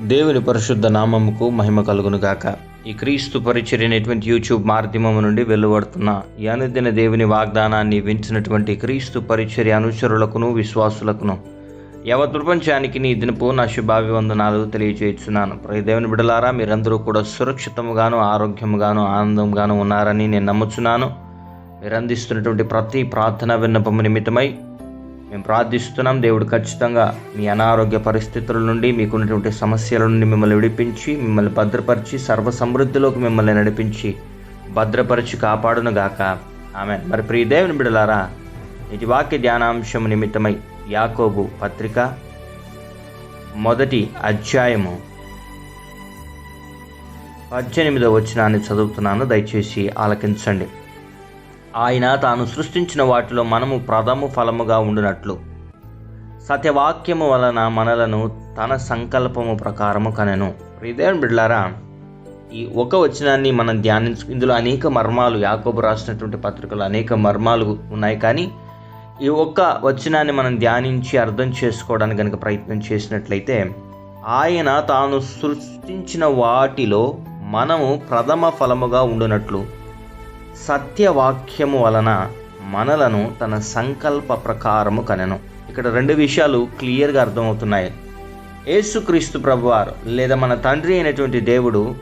దేవుని పరిశుద్ధ నామముకు మహిమ కలుగును గాక. ఈ క్రీస్తు పరిచర్య అనేటువంటి యూట్యూబ్ మాధ్యమం నుండి వెలువడుతున్న ఈ అనుదిన దేవుని వాగ్దానాన్ని వించినటువంటి క్రీస్తు పరిచర్య అనుచరులకును విశ్వాసులకును యవ ప్రపంచానికి నీ దినపు నా శుభాభివందనాలు తెలియజేస్తున్నాను ప్రతి దేవుని బిడలారా మీరందరూ కూడా సురక్షితముగాను ఆరోగ్యముగాను ఆనందంగాను ఉన్నారని నేను నమ్ముచున్నాను. మీరు అందిస్తున్నటువంటి ప్రతి ప్రార్థన విన్నపము నిమిత్తమై మేము ప్రార్థిస్తున్నాం. దేవుడు ఖచ్చితంగా మీ అనారోగ్య పరిస్థితుల నుండి మీకున్నటువంటి సమస్యల నుండి మిమ్మల్ని విడిపించి మిమ్మల్ని భద్రపరిచి సర్వ సమృద్ధిలోకి మిమ్మల్ని నడిపించి భద్రపరిచి కాపాడును గాక. ఆమె మరి ప్రియ దేవుని బిడలారా ఇది వాక్య ధ్యానాంశం నిమిత్తమై యాకోబు పత్రిక మొదటి అధ్యాయము పద్దెనిమిదో వచనాన్ని చదువుతున్నాను. దయచేసి ఆలకించండి. ఆయన తాను సృష్టించిన వాటిలో మనము ప్రథమ ఫలముగా ఉండునట్లు. సత్యవాక్యము వలన మనలను తన సంకల్పము ప్రకారము కనెను. హృదయం బిడ్లారా ఈ ఒక వచనాన్ని మనం ధ్యానించు ఇందులో అనేక మర్మాలు యాకోబు రాసినటువంటి పత్రికలు అనేక మర్మాలు ఉన్నాయి. కానీ ఈ ఒక్క వచనాన్ని మనం ధ్యానించి అర్థం చేసుకోవడానికి కనుక ప్రయత్నం చేసినట్లయితే ఆయన తాను సృష్టించిన వాటిలో మనము ప్రథమ ఫలముగా ఉండునట్లు సత్యవాక్యము వలన మనలను తన సంకల్ప ప్రకారము కనెను. ఇక్కడ రెండు విషయాలు క్లియర్గా అర్థమవుతున్నాయి. యేసుక్రీస్తు ప్రభువారు లేదా మన తండ్రి అయినటువంటి దేవుడు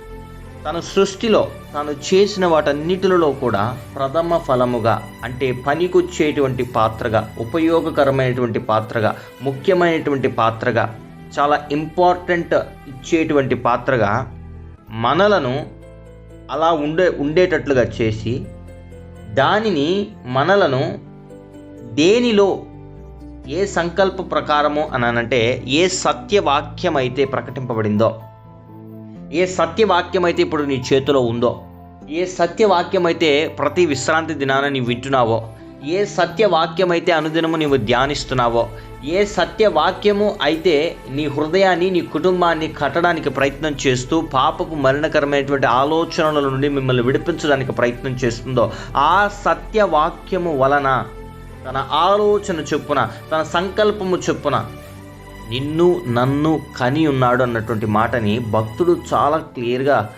తన సృష్టిలో తాను చేసిన వాటన్నిటిలో కూడా ప్రథమ ఫలముగా అంటే పనికొచ్చేటువంటి పాత్రగా ఉపయోగకరమైనటువంటి పాత్రగా ముఖ్యమైనటువంటి పాత్రగా చాలా ఇంపార్టెంట్ ఇచ్చేటువంటి పాత్రగా మనలను అలా ఉండే ఉండేటట్లుగా చేసి దానిని మనలను దేనిలో ఏ సంకల్ప ప్రకారము అనంటే ఏ సత్యవాక్యం అయితే ప్రకటింపబడిందో ఏ సత్యవాక్యం అయితే ఇప్పుడు నీ చేతిలో ఉందో ఏ సత్యవాక్యం అయితే ప్రతి విశ్రాంతి దినాన నీ వింటున్నావో ఏ సత్యవాక్యం అయితే అనుదినము నీవు ధ్యానిస్తున్నావో ఏ సత్యవాక్యము అయితే నీ హృదయాన్ని నీ కుటుంబాన్ని కట్టడానికి ప్రయత్నం చేస్తూ పాపపు మరణకరమైనటువంటి ఆలోచనల నుండి మిమ్మల్ని విడిపించడానికి ప్రయత్నం చేస్తుందో ఆ సత్యవాక్యము వలన తన ఆలోచన చొప్పున తన సంకల్పము చొప్పున నిన్ను నన్ను కని ఉన్నాడు అన్నటువంటి మాటని భక్తుడు చాలా క్లియర్గా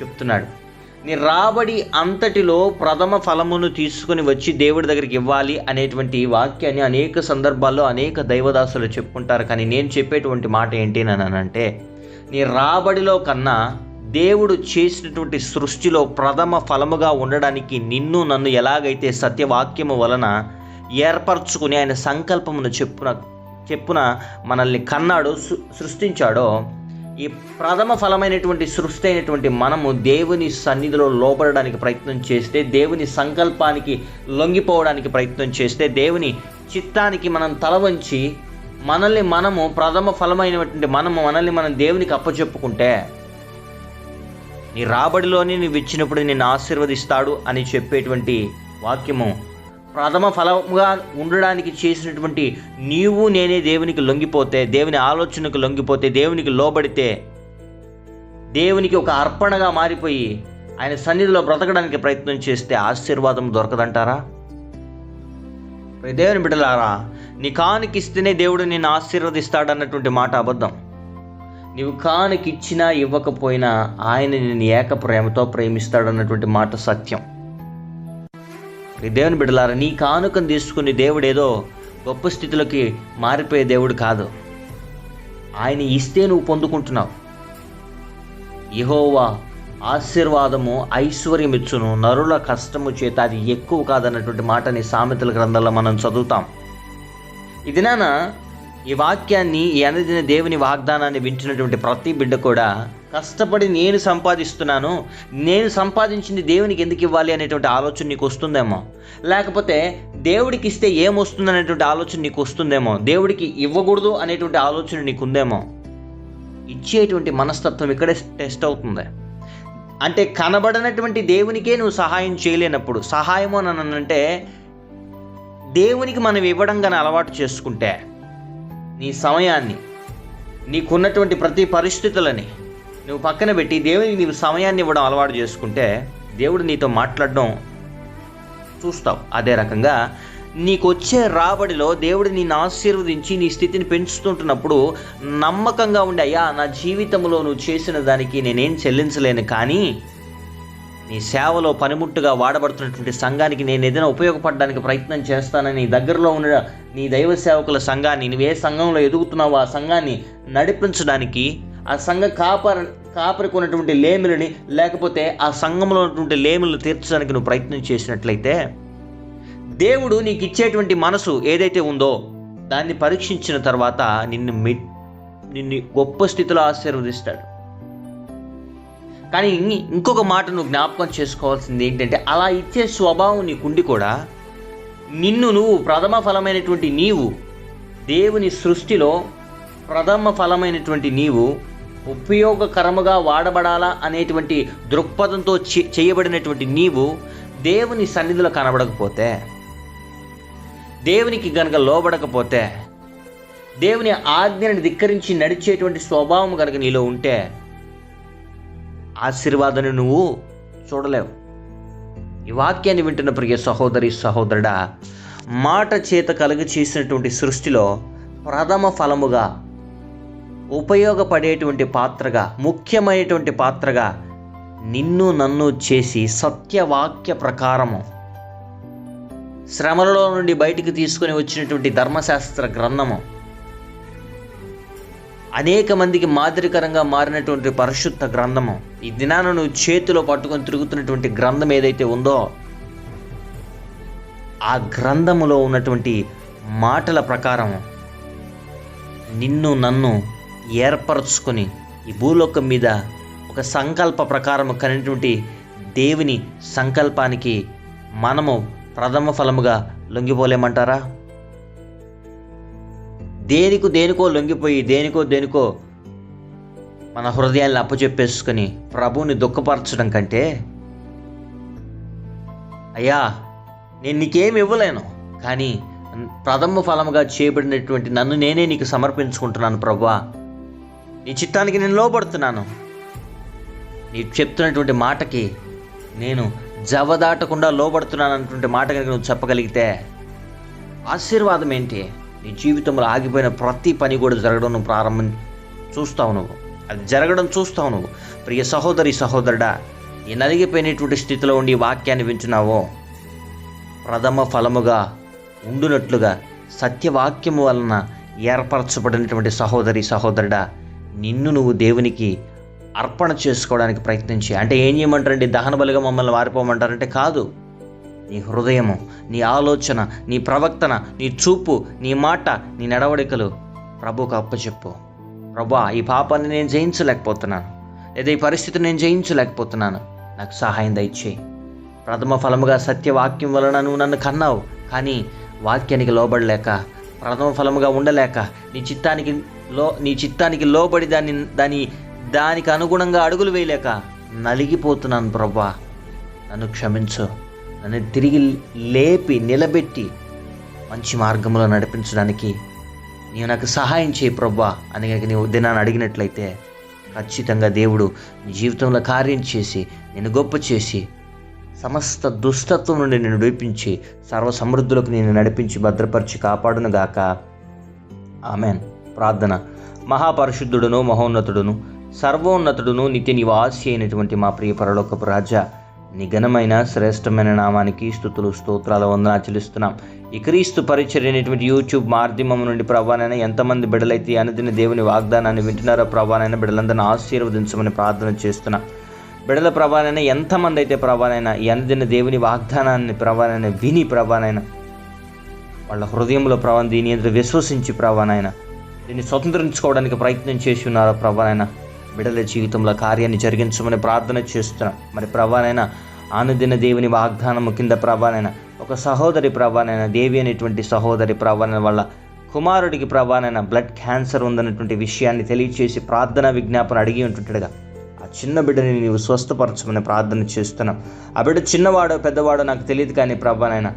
చెప్తున్నాడు. నీ రాబడి అంతటిలో ప్రథమ ఫలమును తీసుకుని వచ్చి దేవుడి దగ్గరికి ఇవ్వాలి అనేటువంటి వాక్యాన్ని అనేక సందర్భాల్లో అనేక దైవదాసులు చెప్పుకుంటారు. కానీ నేను చెప్పేటువంటి మాట ఏంటి అంటే నీ రాబడిలో కన్నా దేవుడు చేసినటువంటి సృష్టిలో ప్రథమ ఫలముగా ఉండడానికి నిన్ను నన్ను ఎలాగైతే సత్యవాక్యము వలన ఏర్పరచుకుని ఆయన సంకల్పమును చెప్పున చెప్పున మనల్ని కన్నాడు సృష్టించాడో ఈ ప్రథమ ఫలమైనటువంటి సృష్టి అయినటువంటి మనము దేవుని సన్నిధిలో లోపడడానికి ప్రయత్నం చేస్తే దేవుని సంకల్పానికి లొంగిపోవడానికి ప్రయత్నం చేస్తే దేవుని చిత్తానికి మనం తల వంచి మనల్ని మనము ప్రథమ ఫలమైనటువంటి మనము మనల్ని మనం దేవునికి అప్పచెప్పుకుంటే నీ రాబడిలోని నువ్వు ఇచ్చినప్పుడు నిన్ను ఆశీర్వదిస్తాడు అని చెప్పేటువంటి వాక్యము ప్రథమ ఫలముగా ఉండడానికి చేసినటువంటి నీవు నేనే దేవునికి లొంగిపోతే దేవుని ఆలోచనకు లొంగిపోతే దేవునికి లోబడితే దేవునికి ఒక అర్పణగా మారిపోయి ఆయన సన్నిధిలో బ్రతకడానికి ప్రయత్నం చేస్తే ఆశీర్వాదం దొరకదంటారా? దేవుని బిడ్డలారా నీ కానుకిస్తేనే దేవుడు నిన్ను ఆశీర్వదిస్తాడన్నటువంటి మాట అబద్ధం. నీవు కానుకిచ్చినా ఇవ్వకపోయినా ఆయన నిన్ను ఏక ప్రేమతో ప్రేమిస్తాడన్నటువంటి మాట సత్యం. దేవుని బిడ్డలారా నీ కానుకను తీసుకుని దేవుడు ఏదో గొప్ప స్థితిలోకి మారిపోయే దేవుడు కాదు. ఆయన ఇస్తే నువ్వు పొందుకుంటున్నావు. యహోవా ఆశీర్వాదము ఐశ్వర్యం ఇచ్చును నరుల కష్టము చేత అది ఎక్కువ కాదన్నటువంటి మాటని సామెతల గ్రంథంలో మనం చదువుతాం. ఇది ఈ వాక్యాన్ని ఈ అనదిన దేవుని వాగ్దానాన్ని వింటున్నటువంటి ప్రతి బిడ్డ కూడా కష్టపడి నేను సంపాదిస్తున్నాను నేను సంపాదించింది దేవునికి ఎందుకు ఇవ్వాలి అనేటువంటి ఆలోచన నీకు వస్తుందేమో? లేకపోతే దేవుడికి ఇస్తే ఏమొస్తుంది అనేటువంటి ఆలోచన నీకు వస్తుందేమో? దేవుడికి ఇవ్వకూడదు అనేటువంటి ఆలోచన నీకు ఉందేమో? ఇచ్చేటువంటి మనస్తత్వం ఇక్కడే టెస్ట్ అవుతుంది. అంటే కనబడనటువంటి దేవునికే నువ్వు సహాయం చేయలేనప్పుడు సహాయము అని అంటే దేవునికి మనం ఇవ్వడం కానీ అలవాటు చేసుకుంటే నీ సమయాన్ని నీకున్నటువంటి ప్రతి పరిస్థితులని నువ్వు పక్కన పెట్టి దేవునికి నీవు సమయాన్ని ఇవ్వడం అలవాటు చేసుకుంటే దేవుడు నీతో మాట్లాడడం చూస్తావు. అదే రకంగా నీకు వచ్చే రాబడిలో దేవుడు నిన్ను ఆశీర్వదించి నీ స్థితిని పెంచుతుంటున్నప్పుడు నమ్మకంగా ఉండే అయ్యా నా జీవితంలో నువ్వు చేసిన దానికి నేనేం చెల్లించలేను కానీ నీ సేవలో పనిముట్టుగా వాడబడుతున్నటువంటి సంఘానికి నేను ఏదైనా ఉపయోగపడడానికి ప్రయత్నం చేస్తానని నీ దగ్గరలో ఉన్న నీ దైవ సేవకుల సంఘాన్ని నువ్వు ఏ సంఘంలో ఎదుగుతున్నావో ఆ సంఘాన్ని నడిపించడానికి ఆ సంఘ కాపర కాపరికి ఉన్నటువంటి లేమిలని లేకపోతే ఆ సంఘంలో ఉన్నటువంటి లేములను తీర్చడానికి నువ్వు ప్రయత్నం చేసినట్లయితే దేవుడు నీకు ఇచ్చేటువంటి మనసు ఏదైతే ఉందో దాన్ని పరీక్షించిన తర్వాత నిన్ను మి నిన్ను గొప్ప స్థితిలో ఆశీర్వదిస్తాడు. కానీ ఇంకొక మాట నువ్వు జ్ఞాపకం చేసుకోవాల్సింది ఏంటంటే అలా ఇచ్చే స్వభావం నీకుండి కూడా నిన్ను నువ్వు ప్రథమ ఫలమైనటువంటి నీవు దేవుని సృష్టిలో ప్రథమ ఫలమైనటువంటి నీవు ఉపయోగకరముగా వాడబడాలా అనేటువంటి దృక్పథంతో చేయబడినటువంటి నీవు దేవుని సన్నిధిలో కనబడకపోతే దేవునికి గనక లోబడకపోతే దేవుని ఆజ్ఞని ధిక్కరించి నడిచేటువంటి స్వభావం కనుక నీలో ఉంటే ఆశీర్వాదాన్ని నువ్వు చూడలేవు. ఈ వాక్యాన్ని వింటున్న ప్రియ సహోదరి సహోదరుడా మాట చేత కలుగు చేసినటువంటి సృష్టిలో ప్రథమ ఫలముగా ఉపయోగపడేటువంటి పాత్రగా ముఖ్యమైనటువంటి పాత్రగా నిన్ను నన్ను చేసి సత్యవాక్య ప్రకారము శ్రమలలో నుండి బయటికి తీసుకొని వచ్చినటువంటి ధర్మశాస్త్ర గ్రంథము అనేక మందికి మాదిరికరంగా మారినటువంటి పరిశుద్ధ గ్రంథము. ఈ దినాన నువ్వు చేతిలో పట్టుకొని తిరుగుతున్నటువంటి గ్రంథం ఏదైతే ఉందో ఆ గ్రంథములో ఉన్నటువంటి మాటల ప్రకారం నిన్ను నన్ను ఏర్పరచుకొని ఈ భూలోకం మీద ఒక సంకల్ప ప్రకారం కలిగినటువంటి దేవుని సంకల్పానికి మనము ప్రథమ ఫలముగా లొంగిపోలేమంటారా? దేనికో దేనికో లొంగిపోయి దేనికో దేనికో మన హృదయాన్ని అప్పచెప్పేసుకొని ప్రభువుని దుఃఖపరచడం కంటే అయ్యా నేను నీకేమి ఇవ్వలేను కానీ ప్రథమ ఫలముగా చేయబడినటువంటి నన్ను నేనే నీకు సమర్పించుకుంటున్నాను ప్రభా. నీ చిత్తానికి నేను లోబడుతున్నాను. నీకు చెప్తున్నటువంటి మాటకి నేను జవదాటకుండా లోబడుతున్నాను అన్నటువంటి మాట కనుక నువ్వు చెప్పగలిగితే ఆశీర్వాదం ఏంటి? నీ జీవితంలో ఆగిపోయిన ప్రతి పని కూడా జరగడం నువ్వు ప్రారంభం చూస్తావు నువ్వు. అది జరగడం చూస్తావు నువ్వు. ప్రియ సహోదరి సహోదరుడా ఈ నలిగిపోయినటువంటి స్థితిలో ఉండి వాక్యాన్ని వింటున్నావో? ప్రథమ ఫలముగా ఉండునట్లుగా సత్యవాక్యము వలన ఏర్పరచబడినటువంటి సహోదరి సహోదరుడా నిన్ను నువ్వు దేవునికి అర్పణ చేసుకోవడానికి ప్రయత్నించి అంటే ఏం చేయమంటారండి? దహన బలిగా మమ్మల్ని వారిపోమంటారంటే కాదు. నీ హృదయము నీ ఆలోచన నీ ప్రవక్తన నీ చూపు నీ మాట నీ నడవడికలు ప్రభుకు అప్పచెప్పు. ప్రభా ఈ పాపాన్ని నేను జయించలేకపోతున్నాను. లేదా ఈ పరిస్థితిని నేను జయించలేకపోతున్నాను. నాకు సహాయం దయచేయి. ప్రథమ ఫలముగా సత్యవాక్యం వలన నువ్వు నన్ను కన్నావు. కానీ వాక్యానికి లోబడలేక ప్రథమ ఫలముగా ఉండలేక నీ చిత్తానికి లో నీ చిత్తానికి లోబడి దాన్ని దాని దానికి అనుగుణంగా అడుగులు వేయలేక నలిగిపోతున్నాను ప్రభా. నన్ను క్షమించు. నన్ను తిరిగి లేపి నిలబెట్టి మంచి మార్గంలో నడిపించడానికి నీవు నాకు సహాయం చేయి ప్రభా. అని కనుక నీవు దినాన్ని అడిగినట్లయితే ఖచ్చితంగా దేవుడు నీ జీవితంలో కార్యం చేసి నేను గొప్ప చేసి సమస్త దుష్టత్వం నుండి నేను విడిపించి సర్వ సమృద్ధులకు నేను నడిపించి భద్రపరిచి కాపాడునుగాక ఆమెన్. ప్రార్థన. మహాపరిశుద్ధుడును మహోన్నతుడును సర్వోన్నతుడును నిత్య నివాసి అయినటువంటి మా ప్రియ పరలోకపు రాజా నిఘనమైన శ్రేష్టమైన నామానికి స్థుతులు స్తోత్రాల వందనా చెల్లిస్తున్నాం. ఈ క్రీస్తు అనేటువంటి యూట్యూబ్ మాధ్యమం నుండి ప్రభానైనా ఎంతమంది బిడ్డలైతే అనుదిన దేవుని వాగ్దానాన్ని వింటున్నారో ప్రభానైనా బిడ్డలందరినీ ఆశీర్వదించమని ప్రార్థన చేస్తున్నా. బిడల ప్రభానైనా ఎంతమంది అయితే ప్రభానైనా ఈ అనుదిన దేవుని వాగ్దానాన్ని ప్రభానైనా విని ప్రభానైనా వాళ్ళ హృదయంలో ప్రభావం దీని ఎదురు విశ్వసించి ప్రభానైనా దీన్ని స్వతంత్రించుకోవడానికి ప్రయత్నం చేసి ఉన్నారో ప్రభానైనా బిడల జీవితంలో కార్యాన్ని జరిగించమని ప్రార్థన చేస్తున్నా. మరి ప్రభానైనా ఆనుదిన దేవుని వాగ్దానము కింద ప్రభానైనా ఒక సహోదరి ప్రభానైనా దేవి అనేటువంటి సహోదరి ప్రభాన వల్ల కుమారుడికి ప్రభానైనా బ్లడ్ క్యాన్సర్ ఉందన్నటువంటి విషయాన్ని తెలియచేసి ప్రార్థన విజ్ఞాపన అడిగి ఉంటుంటాడుగా ఆ చిన్న బిడ్డని నీవు స్వస్థపరచమని ప్రార్థన చేస్తున్నాం. ఆ బిడ్డ చిన్నవాడో పెద్దవాడో నాకు తెలియదు కానీ ప్రభానైనా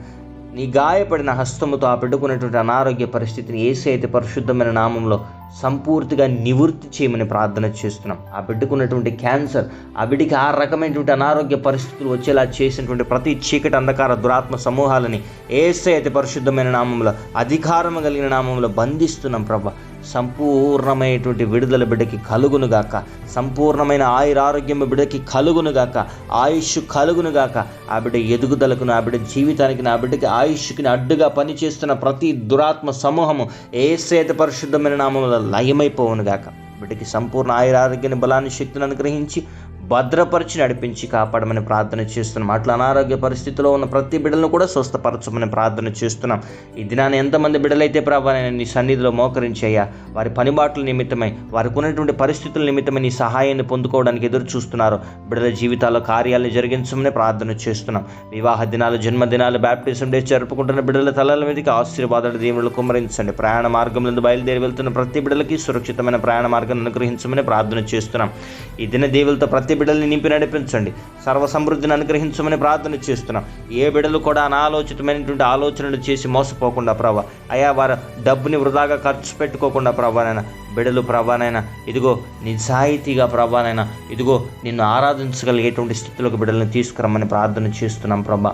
నీ గాయపడిన హస్తముతో ఆ పెట్టుకున్నటువంటి అనారోగ్య పరిస్థితిని ఏసీ అయితే పరిశుద్ధమైన నామంలో సంపూర్తిగా నివృత్తి చేయమని ప్రార్థన చేస్తున్నాం. ఆ పెట్టుకున్నటువంటి క్యాన్సర్ ఆ బిడ్డకి ఆ రకమైనటువంటి అనారోగ్య పరిస్థితులు వచ్చేలా చేసినటువంటి ప్రతి చీకటి అంధకార దురాత్మ సమూహాలని ఏసై అయితే పరిశుద్ధమైన నామంలో అధికారం కలిగిన నామంలో బంధిస్తున్నాం ప్రభా. సంపూర్ణమైనటువంటి విడుదల బిడ్డకి కలుగునుగాక సంపూర్ణమైన ఆయురారోగ్యం బిడ్డకి కలుగునుగాక ఆయుష్ కలుగునుగాక ఆ బిడ్డ ఎదుగుదలకు నా బిడ్డ జీవితానికి నా బిడ్డకి ఆయుష్కి అడ్డుగా పనిచేస్తున్న ప్రతి దురాత్మ సమూహము ఏసేత పరిశుద్ధమైన నామంలో లయమైపోవునుగాక బిడ్డకి సంపూర్ణ ఆయురారోగ్యాన్ని బలాన్ని శక్తిని అనుగ్రహించి భద్రపరిచి నడిపించి కాపాడమని ప్రార్థన చేస్తున్నాం. అట్లా అనారోగ్య పరిస్థితిలో ఉన్న ప్రతి బిడ్డలను కూడా స్వస్థపరచమని ప్రార్థన చేస్తున్నాం. ఈ దినాన్ని ఎంతమంది బిడ్డలైతే ప్రభా నీ సన్నిధిలో మోకరించయ్యా వారి పనిబాట్ల నిమిత్తమై వారికి ఉన్నటువంటి పరిస్థితుల నిమిత్తమై నీ సహాయాన్ని పొందుకోవడానికి ఎదురు చూస్తున్నారు బిడ్డల జీవితాల్లో కార్యాలను జరిగించమని ప్రార్థన చేస్తున్నాం. వివాహ దినాలు జన్మదినాలు బ్యాప్టిజం డే జరుపుకుంటున్న బిడ్డల తలల మీదకి ఆశీర్వాదాలు దేవుళ్ళు కుమరించండి ప్రయాణ మార్గంలో బయలుదేరి వెళ్తున్న ప్రతి బిడ్డలకి సురక్షితమైన ప్రయాణ మార్గాన్ని అనుగ్రహించమని ప్రార్థన చేస్తున్నాం. ఈ దిన దేవులతో ప్రతి బిడ్డల్ని నింపి నడిపించండి. సర్వ సమృద్ధిని అనుగ్రహించమని ప్రార్థన చేస్తున్నాం. ఏ బిడ్డలు కూడా అనాలోచితమైనటువంటి ఆలోచనలు చేసి మోసపోకుండా ప్రభా అయా వారు డబ్బుని వృధాగా ఖర్చు పెట్టుకోకుండా ప్రభానైనా బిడలు ప్రభానైనా ఇదిగో నిజాయితీగా ప్రభానైనా ఇదిగో నిన్ను ఆరాధించగలిగేటువంటి స్థితిలోకి బిడ్డలను తీసుకురమ్మని ప్రార్థన చేస్తున్నాం ప్రభా.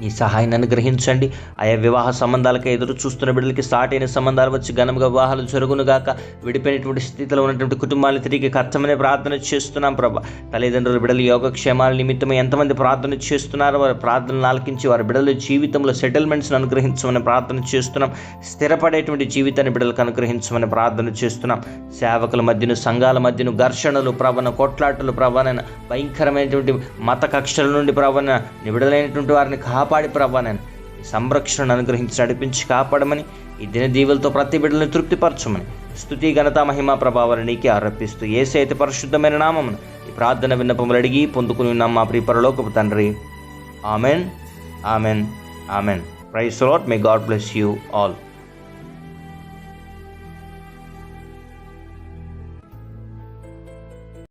నీ సహాయాన్ని అనుగ్రహించండి. ఆయా వివాహ సంబంధాలకి ఎదురు చూస్తున్న బిడ్డలకి స్టార్ట్ అయిన సంబంధాలు వచ్చి ఘనంగా వివాహాలు జరుగునుగాక విడిపోయినటువంటి స్థితిలో ఉన్నటువంటి కుటుంబాలను తిరిగి కర్చమనే ప్రార్థన చేస్తున్నాం ప్రభా. తల్లిదండ్రుల బిడ్డలు యోగక్షేమాల నిమిత్తమే ఎంతమంది ప్రార్థన చేస్తున్నారో వారి ప్రార్థనలు ఆలకించి వారి బిడ్డల జీవితంలో సెటిల్మెంట్స్ని అనుగ్రహించమని ప్రార్థన చేస్తున్నాం. స్థిరపడేటువంటి జీవితాన్ని బిడ్డలకు అనుగ్రహించమని ప్రార్థన చేస్తున్నాం. సేవకుల మధ్యను సంఘాల మధ్యను ఘర్షణలు ప్రవణ కొట్లాటలు ప్రవణ భయంకరమైనటువంటి మత కక్షల నుండి ప్రవణ నిబిడలైనటువంటి వారిని కాపాడి ప్రభానని సంరక్షణను అనుగ్రహించి నడిపించి కాపాడమని ఈ దిన దీవులతో ప్రతి బిడ్డలను తృప్తిపరచమని స్థుతి ఘనత మహిమ ప్రభావాలు నీకే ఆరోపిస్తూ ఏసే అయితే పరిశుద్ధమైన నామమును ఈ ప్రార్థన విన్నపములు అడిగి పొందుకుని ఉన్నాం మా ప్రియపరలోకపు తండ్రి. Amen amen amen. Praise Lord may God bless you all